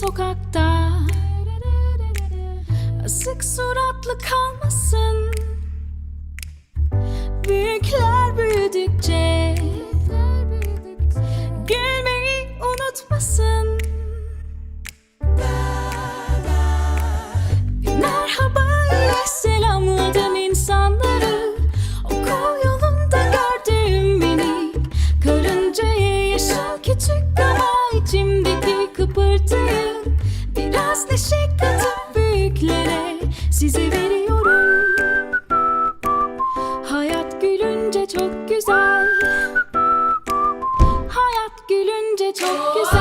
sokakta. Asık suratlı kalmasın. İçimdeki kıpırtıyı Biraz neşe katıp büyüklere size veriyorum. Hayat gülünce çok güzel. Hayat gülünce çok güzel